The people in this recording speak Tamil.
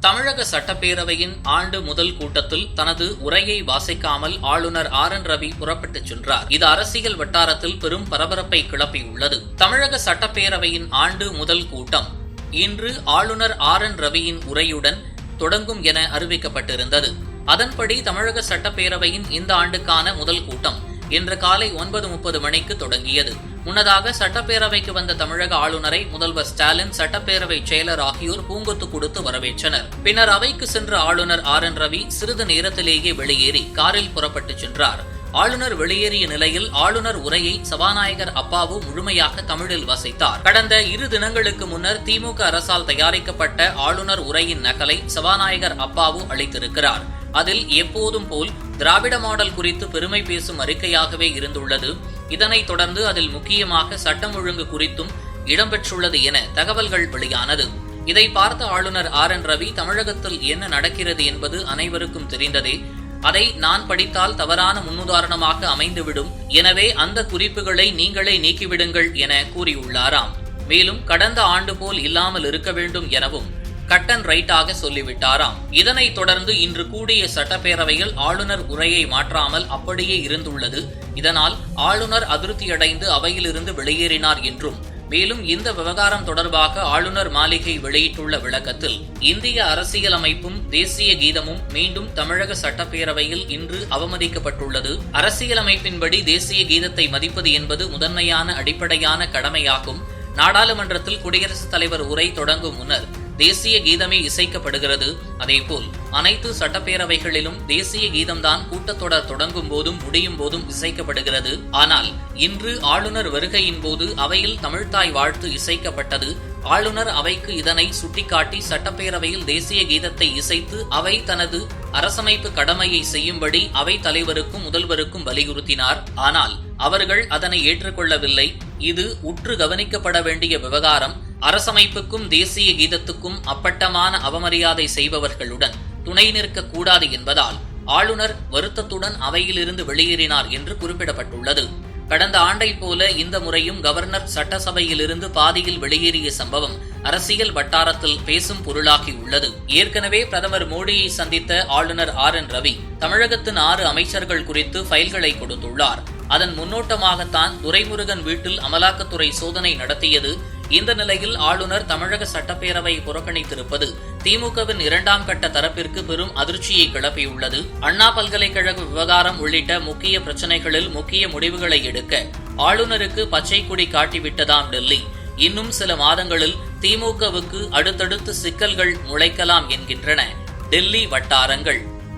தமிழக சட்டப்பேரவையின் ஆண்டு முதல் கூட்டத்தில் தனது உரையை வாசிக்காமல் ஆளுநர் ஆர் என் ரவி புறப்பட்டுச் சென்றார். இது அரசியல் வட்டாரத்தில் பெரும் பரபரப்பை கிளப்பியுள்ளது. தமிழக சட்டப்பேரவையின் ஆண்டு முதல் கூட்டம் இன்று ஆளுநர் ஆர் என் ரவியின் உரையுடன் தொடங்கும் என அறிவிக்கப்பட்டிருந்தது. அதன்படி தமிழக சட்டப்பேரவையின் இந்த ஆண்டுக்கான முதல் கூட்டம் இன்று காலை ஒன்பது முப்பது மணிக்கு தொடங்கியது. முன்னதாக சட்டப்பேரவைக்கு வந்த தமிழக ஆளுநரை முதல்வர் ஸ்டாலின் சட்டப்பேரவை செயலர் ஆகியோர் பூங்கொத்து கொடுத்து வரவேற்றனர். பின்னர் அவைக்கு சென்ற ஆளுநர் ஆர் என் ரவி சிறிது நேரத்திலேயே வெளியேறி காரில் புறப்பட்டு சென்றார். ஆளுநர் வெளியேறிய நிலையில் ஆளுநர் உரையை சபாநாயகர் அப்பாவு முழுமையாக தமிழில் வசித்தார். கடந்த இரு தினங்களுக்கு முன்னர் திமுக அரசால் தயாரிக்கப்பட்ட ஆளுநர் உரையின் நகலை சபாநாயகர் அப்பாவு அளித்திருக்கிறார். அதில் எப்போதும் போல் திராவிட மாடல் குறித்து பெருமை பேசும் அறிக்கையாகவே இருந்துள்ளது. இதனைத் தொடர்ந்து அதில் முக்கியமாக சட்டம் ஒழுங்கு குறித்தும் இடம்பெற்றுள்ளது என தகவல்கள் வெளியானது. இதை பார்த்த ஆளுநர் ஆர். என். ரவி தமிழகத்தில் என்ன நடக்கிறது என்பது அனைவருக்கும் தெரிந்ததே. அதை நான் படித்தால் தவறான முன்னுதாரணமாக அமைந்துவிடும். எனவே அந்த குறிப்புகளை நீங்களே நீக்கிவிடுங்கள் என கூறியுள்ளாராம். மேலும் கடந்த ஆண்டு போல் இல்லாமல் இருக்க வேண்டும் எனவும் கட் அண்ட் ரைட்டாக சொல்லிவிட்டாராம். இதனைத் தொடர்ந்து இன்று கூடிய சட்டப்பேரவையில் ஆளுநர் உரையை மாற்றாமல் அப்படியே இருந்துள்ளது. இதனால் ஆளுநர் அதிருப்தியடைந்து அவையிலிருந்து வெளியேறினார் என்றும் மேலும் இந்த விவகாரம் தொடர்பாக ஆளுநர் மாளிகை வெளியிட்டுள்ள விளக்கத்தில் இந்திய அரசியலமைப்பும் தேசிய கீதமும் மீண்டும் தமிழக சட்டப்பேரவையில் இன்று அவமதிக்கப்பட்டுள்ளது. அரசியலமைப்பின்படி தேசிய கீதத்தை மதிப்பது என்பது முதன்மையான அடிப்படையான கடமையாகும். நாடாளுமன்றத்தில் குடியரசுத் தலைவர் உரை தொடங்கும் முன்னர் தேசிய கீதமே இசைக்கப்படுகிறது. அதேபோல் அனைத்து சட்டப்பேரவைகளிலும் தேசிய கீதம்தான் கூட்டத்தொடர் தொடங்கும் போதும் முடியும் போதும் இசைக்கப்படுகிறது. ஆனால் இன்று ஆளுநர் வருகையின் போது அவையில் தமிழ்தாய் வாழ்த்து இசைக்கப்பட்டது. ஆளுநர் அவைக்கு இதனை சுட்டிக்காட்டி சட்டப்பேரவையில் தேசிய கீதத்தை இசைத்து அவை தனது அரசமைப்பு கடமையை செய்யும்படி அவை தலைவருக்கும் முதல்வருக்கும் வலியுறுத்தினார். ஆனால் அவர்கள் அதனை ஏற்றுக்கொள்ளவில்லை. இது உற்று கவனிக்கப்பட வேண்டிய விவகாரம். அரசமைப்புக்கும் தேசிய கீதத்துக்கும் அப்பட்டமான அவமரியாதை செய்பவர்களுடன் துணை நிற்கக் கூடாது என்பதால் ஆளுநர் வருத்தத்துடன் அவையிலிருந்து வெளியேறினார் என்று குறிப்பிடப்பட்டுள்ளது. கடந்த ஆண்டைப் போல இந்த முறையும் கவர்னர் சட்டசபையிலிருந்து பாதியில் வெளியேறிய சம்பவம் அரசியல் வட்டாரத்தில் பேசும் பொருளாகி உள்ளது. ஏற்கனவே பிரதமர் மோடியை சந்தித்த ஆளுநர் ஆர் என் ரவி தமிழகத்தின் ஆறு அமைச்சர்கள் குறித்து ஃபைல்களை கொடுத்துள்ளார். அதன் முன்னோட்டமாகத்தான் துரைமுருகன் வீட்டில் அமலாக்கத்துறை சோதனை நடத்தியது. இந்த நிலையில் ஆளுநர் தமிழக சட்டப்பேரவை புறக்கணித்திருப்பது திமுகவின் இரண்டாம் கட்ட தரப்பிற்கு பெரும் அதிர்ச்சியை கிளப்பியுள்ளது. அண்ணா பல்கலைக்கழக விவகாரம் உள்ளிட்ட முக்கிய பிரச்சினைகளில் முக்கிய முடிவுகளை எடுக்க ஆளுநருக்கு பச்சை கொடி காட்டிவிட்டதாம் டெல்லி. இன்னும் சில மாதங்களில் திமுகவுக்கு அடுத்தடுத்து சிக்கல்கள் முளைக்கலாம் என்கின்றன. டெல்லி வட்டாரங்கள்.